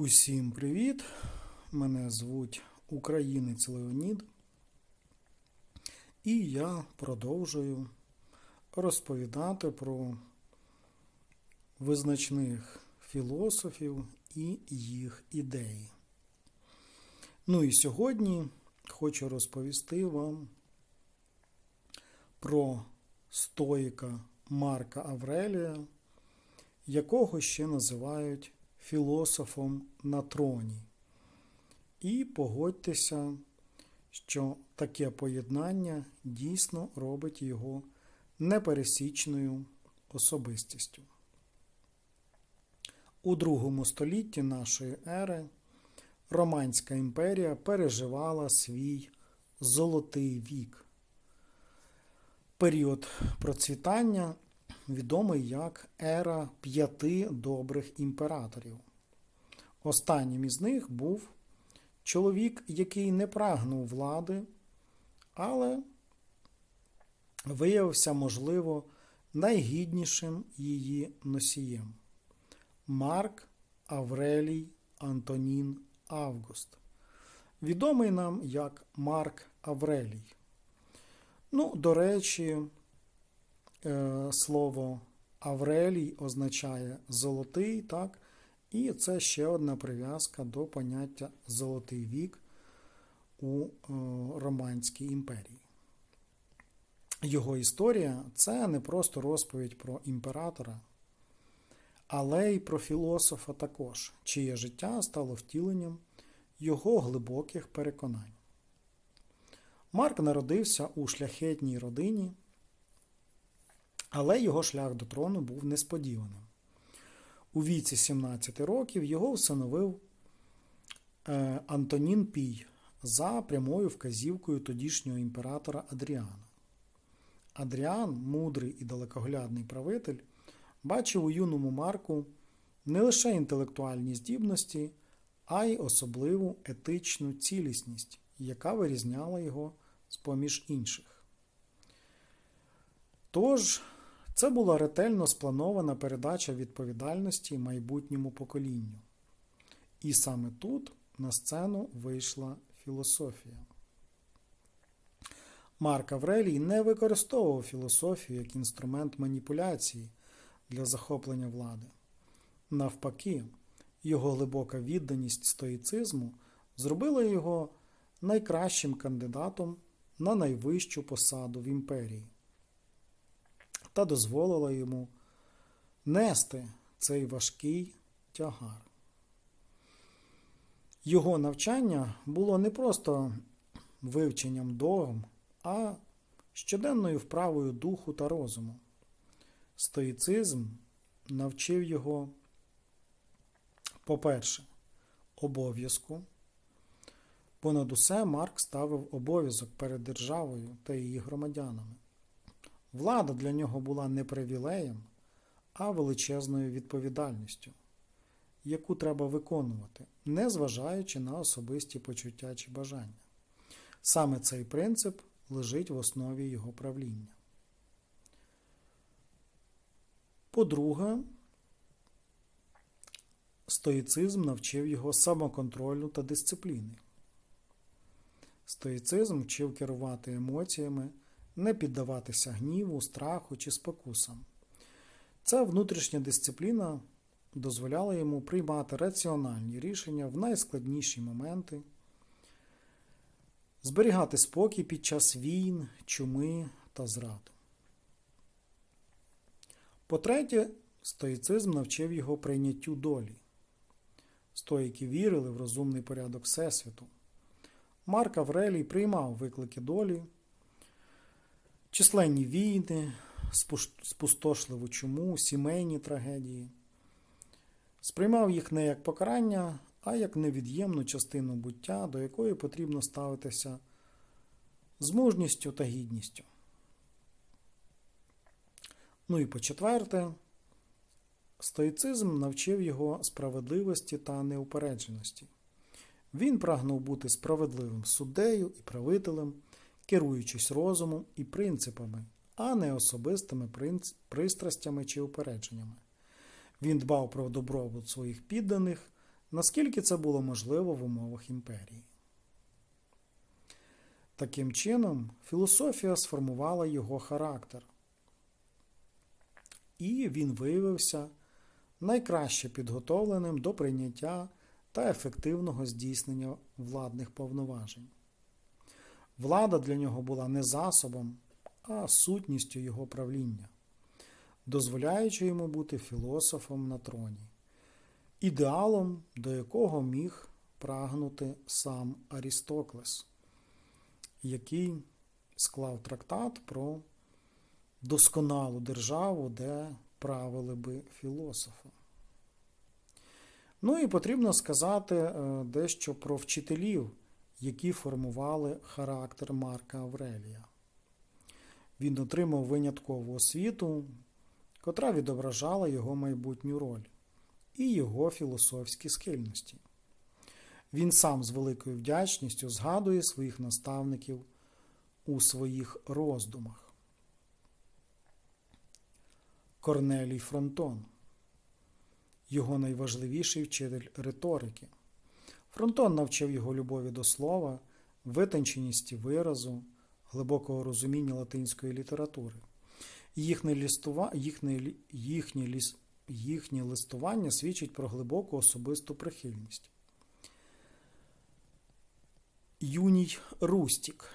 Усім привіт! Мене звуть Українець Леонід, і я продовжую розповідати про визначних філософів і їх ідеї. Ну і сьогодні хочу розповісти вам про стоїка Марка Аврелія, якого ще називають філософом на троні. І погодьтеся, що таке поєднання дійсно робить його непересічною особистістю. У другому столітті нашої ери Романська імперія переживала свій золотий вік. Період процвітання відомий як ера п'яти добрих імператорів. Останнім із них був чоловік, який не прагнув влади, але виявився, можливо, найгіднішим її носієм Марк Аврелій Антонін Август, відомий нам як Марк Аврелій. Ну, до речі, Е, слово Аврелій означає золотий, так? І це ще одна прив'язка до поняття Золотий вік у е, Романській імперії. Його історія це не просто розповідь про імператора, але й про філософа також, чиє життя стало втіленням його глибоких переконань. Марк народився у шляхетній родині. Але його шлях до трону був несподіваним. У віці 17 років його всиновив е, Антонін Пій за прямою вказівкою тодішнього імператора Адріана. Адріан, мудрий і далекоглядний правитель, бачив у юному Марку не лише інтелектуальні здібності, а й особливу етичну цілісність, яка вирізняла його з поміж інших. Тож, це була ретельно спланована передача відповідальності майбутньому поколінню. І саме тут на сцену вийшла філософія. Марк Аврелій не використовував філософію як інструмент маніпуляції для захоплення влади. Навпаки, його глибока відданість стоїцизму зробила його найкращим кандидатом на найвищу посаду в імперії та дозволила йому нести цей важкий тягар. Його навчання було не просто вивченням догм, а щоденною вправою духу та розуму. Стоїцизм навчив його, по-перше, обов'язку. Понад усе Марк ставив обов'язок перед державою та її громадянами. Влада для нього була не привілеєм, а величезною відповідальністю, яку треба виконувати, незважаючи на особисті почуття чи бажання. Саме цей принцип лежить в основі його правління. По-друге, стоїцизм навчив його самоконтролю та дисципліни. Стоїцизм вчив керувати емоціями не піддаватися гніву, страху чи спокусам. Ця внутрішня дисципліна дозволяла йому приймати раціональні рішення в найскладніші моменти, зберігати спокій під час війн, чуми та зрад. По-третє, стоїцизм навчив його прийняттю долі. Стоїки вірили в розумний порядок Всесвіту. Марк Аврелій приймав виклики долі численні війни, спустошливу чуму, сімейні трагедії. Сприймав їх не як покарання, а як невід'ємну частину буття, до якої потрібно ставитися з мужністю та гідністю. Ну і по-четверте, стоїцизм навчив його справедливості та неупередженості. Він прагнув бути справедливим суддею і правителем керуючись розумом і принципами, а не особистими пристрастями чи упередженнями. Він дбав про добробут своїх підданих, наскільки це було можливо в умовах імперії. Таким чином, філософія сформувала його характер, і він виявився найкраще підготовленим до прийняття та ефективного здійснення владних повноважень. Влада для нього була не засобом, а сутністю його правління, дозволяючи йому бути філософом на троні, ідеалом, до якого міг прагнути сам Арістоклес, який склав трактат про досконалу державу, де правили би філософи. Ну і потрібно сказати е, дещо про вчителів, які формували характер Марка Аврелія. Він отримав виняткову освіту, котра відображала його майбутню роль і його філософські схильності. Він сам з великою вдячністю згадує своїх наставників у своїх роздумах. Корнелій Фронтон його найважливіший вчитель риторики. Фронтон навчив його любові до слова, витонченості виразу, глибокого розуміння латинської літератури. Їхнє, листува... їхнє... Їхнє... Ліс... Їхнє листування свідчить про глибоку особисту прихильність. Юній Рустік.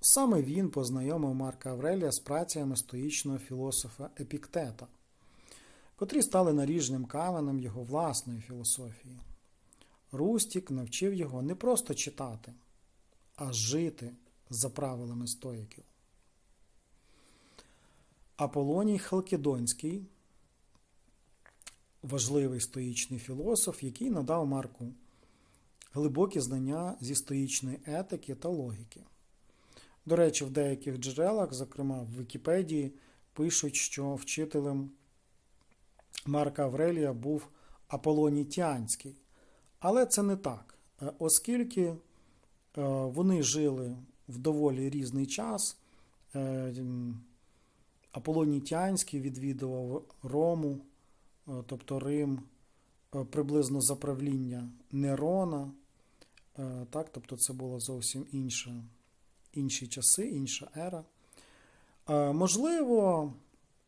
Саме він познайомив Марка Аврелія з працями стоїчного філософа Епіктета, котрі стали наріжним каменем його власної філософії. Рустік навчив його не просто читати, а жити за правилами стоїків. Аполоній Халкідонський важливий стоїчний філософ, який надав Марку глибокі знання зі стоїчної етики та логіки. До речі, в деяких джерелах, зокрема в Вікіпедії, пишуть, що вчителем Марка Аврелія був Аполоній Тіанський. Але це не так, е, оскільки вони жили в доволі різний час. Е, Аполоній Тіанський відвідував Рому, е, тобто Рим, приблизно за правління Нерона. Так, Тобто це було зовсім інше, інші часи, інша ера. Можливо,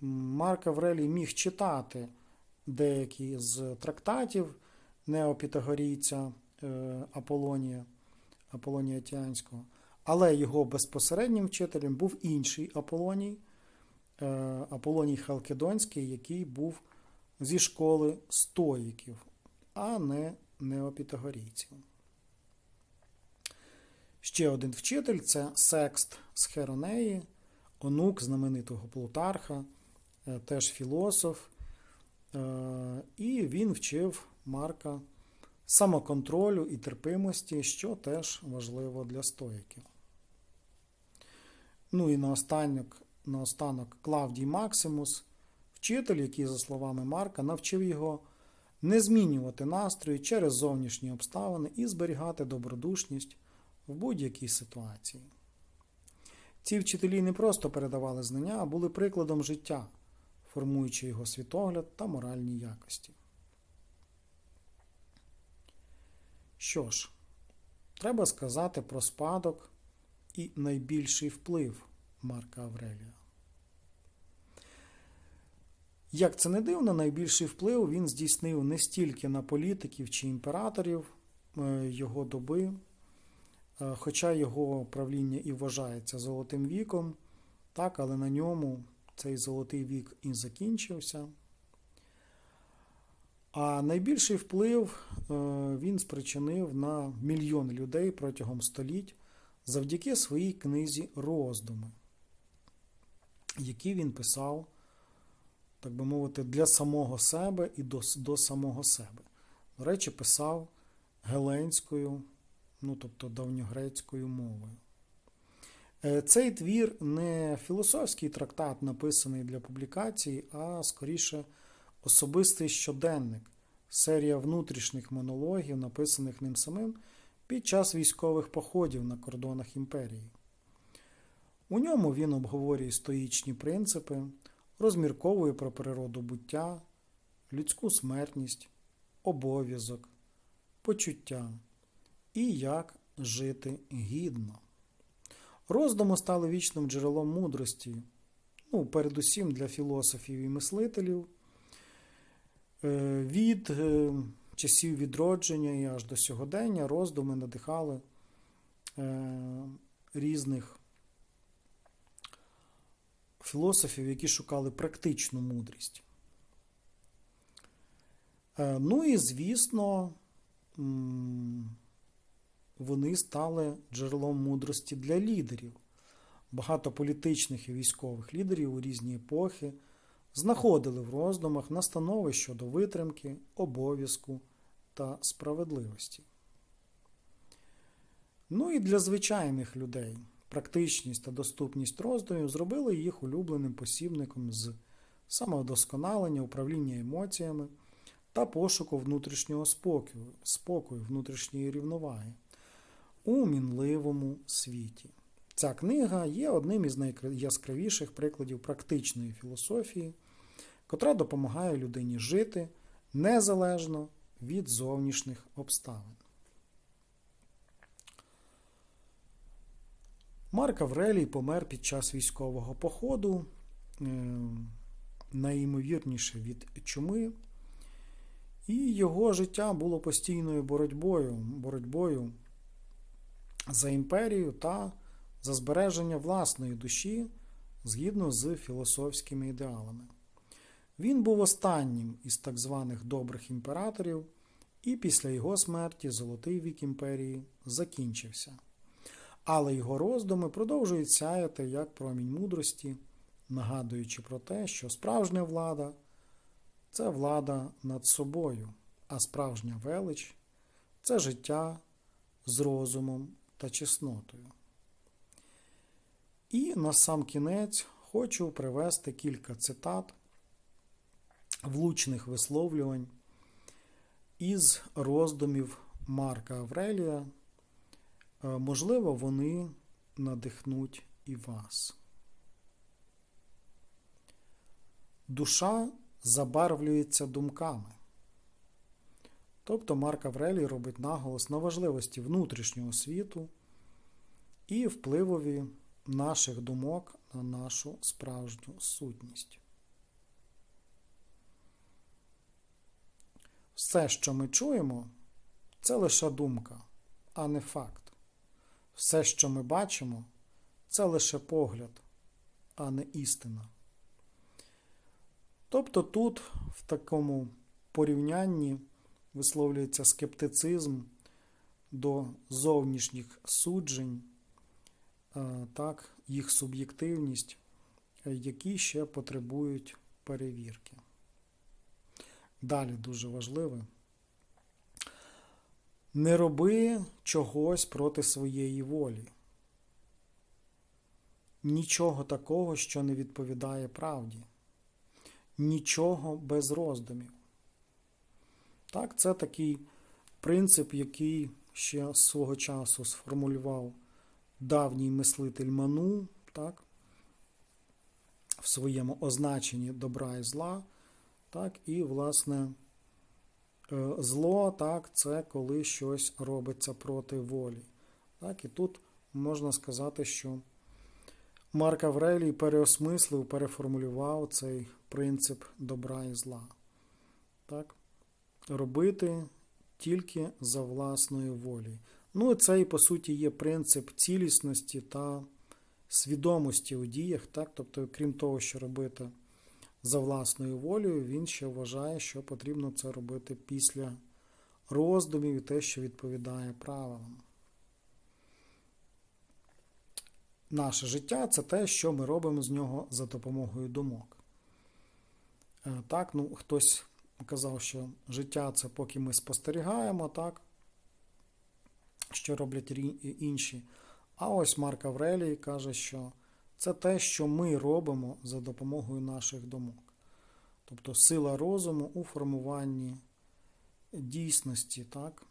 Марк Аврелій міг читати деякі з трактатів неопітагорійця Аполонія, Аполонія Тіанського, але його безпосереднім вчителем був інший Аполоній, Аполоній Халкидонський, який був зі школи стоїків, а не неопітагорійців. Ще один вчитель це Секст з Херонеї, онук знаменитого Плутарха, теж філософ, і він вчив Марка самоконтролю і терпимості, що теж важливо для стоїків. Ну і наостанок, наостанок Клавдій Максимус, вчитель, який, за словами Марка, навчив його не змінювати настрої через зовнішні обставини і зберігати добродушність в будь-якій ситуації. Ці вчителі не просто передавали знання, а були прикладом життя, формуючи його світогляд та моральні якості. Що ж, треба сказати про спадок і найбільший вплив Марка Аврелія. Як це не дивно, найбільший вплив він здійснив не стільки на політиків чи імператорів е, його доби, е, хоча його правління і вважається золотим віком, так, але на ньому цей золотий вік і закінчився. А найбільший вплив е, він спричинив на мільйон людей протягом століть завдяки своїй книзі роздуми, які він писав, так би мовити, для самого себе і до, до самого себе. До речі, писав геленською, ну тобто давньогрецькою мовою. Е, цей твір не філософський трактат, написаний для публікації, а скоріше особистий щоденник, серія внутрішніх монологів, написаних ним самим під час військових походів на кордонах імперії. У ньому він обговорює стоїчні принципи, розмірковує про природу буття, людську смертність, обов'язок, почуття і як жити гідно. Роздуми стали вічним джерелом мудрості, ну, передусім для філософів і мислителів. Е, Від е, часів відродження і аж до сьогодення роздуми надихали е, різних філософів, які шукали практичну мудрість. Ну і, звісно, вони стали джерелом мудрості для лідерів. Багато політичних і військових лідерів у різні епохи знаходили в роздумах настанови щодо витримки, обов'язку та справедливості. Ну і для звичайних людей практичність та доступність роздумів зробили їх улюбленим посібником з самовдосконалення, управління емоціями та пошуку внутрішнього спокою, спокою внутрішньої рівноваги у мінливому світі. Ця книга є одним із найяскравіших прикладів практичної філософії, котра допомагає людині жити незалежно від зовнішніх обставин. Марк Аврелій помер під час військового походу, е, найімовірніше від чуми, і його життя було постійною боротьбою, боротьбою за імперію та за збереження власної душі згідно з філософськими ідеалами. Він був останнім із так званих добрих імператорів, і після його смерті Золотий вік імперії закінчився. Але його роздуми продовжують сяяти як промінь мудрості, нагадуючи про те, що справжня влада це влада над собою, а справжня велич це життя з розумом та чеснотою. І на сам кінець хочу привести кілька цитат влучних висловлювань із роздумів Марка Аврелія. Е, Можливо, вони надихнуть і вас. Душа забарвлюється думками. Тобто Марк Аврелій робить наголос на важливості внутрішнього світу і впливові наших думок на нашу справжню сутність. Все, що ми чуємо, це лише думка, а не факт. Все, що ми бачимо, це лише погляд, а не істина. Тобто тут, в такому порівнянні, висловлюється скептицизм до зовнішніх суджень, так, їх суб'єктивність, які ще потребують перевірки. Далі дуже важливе. Не роби чогось проти своєї волі. Нічого такого, що не відповідає правді. Нічого без роздумів. Так, це такий принцип, який ще з свого часу сформулював давній мислитель Ману, так, в своєму означенні добра і зла. Так, І, власне, е, зло так, це коли щось робиться проти волі. Так, І тут можна сказати, що Марк Аврелій переосмислив, переформулював цей принцип добра і зла. Так? Робити тільки за власною волі. Ну, це і по суті є принцип цілісності та свідомості у діях. Так? Тобто, крім того, що робити за власною волею, він ще вважає, що потрібно це робити після роздумів і те, що відповідає правилам. Наше життя це те, що ми робимо з нього за допомогою думок. Е, так, ну, хтось казав, що життя це поки ми спостерігаємо, так, що роблять інші. А ось Марк Аврелій каже, що це те, що ми робимо за допомогою наших думок. Тобто сила розуму у формуванні дійсності, так?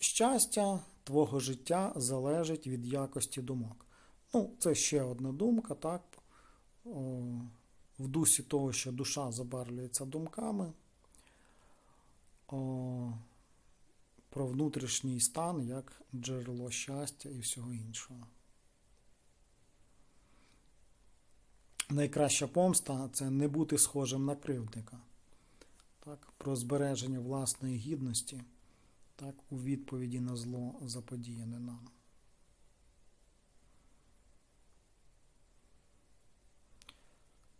Щастя твого життя залежить від якості думок. Ну, це ще одна думка, так? в дусі того, що душа забарвлюється думками, про внутрішній стан як джерело щастя і всього іншого. Найкраща помста це не бути схожим на кривдника. Так, про збереження власної гідності так, у відповіді на зло заподіяне нам.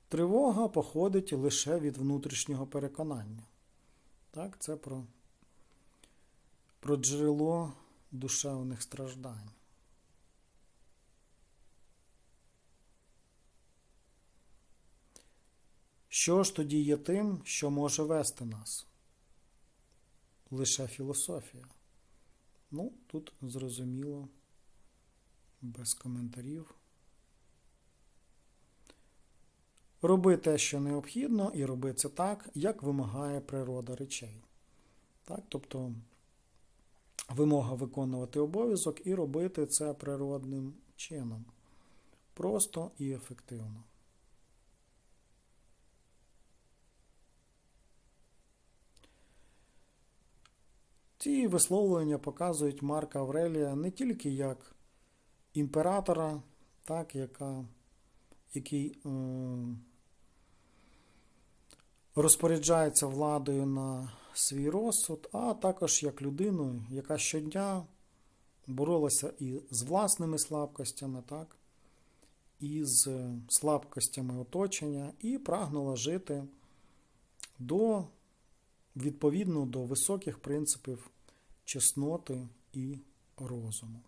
Тривога походить лише від внутрішнього переконання. Так, це про, про джерело душевних страждань. Що ж тоді є тим, що може вести нас? Лише філософія. Ну, тут зрозуміло, без коментарів. Роби те, що необхідно, і роби це так, як вимагає природа речей. Так? Тобто вимога виконувати обов'язок і робити це природним чином. Просто і ефективно. Ці висловлення показують Марка Аврелія не тільки як імператора, так, яка, який е, розпоряджається владою на свій розсуд, а також як людину, яка щодня боролася і з власними слабкостями, так, і з слабкостями оточення, і прагнула жити до відповідно до високих принципів чесноти і розуму.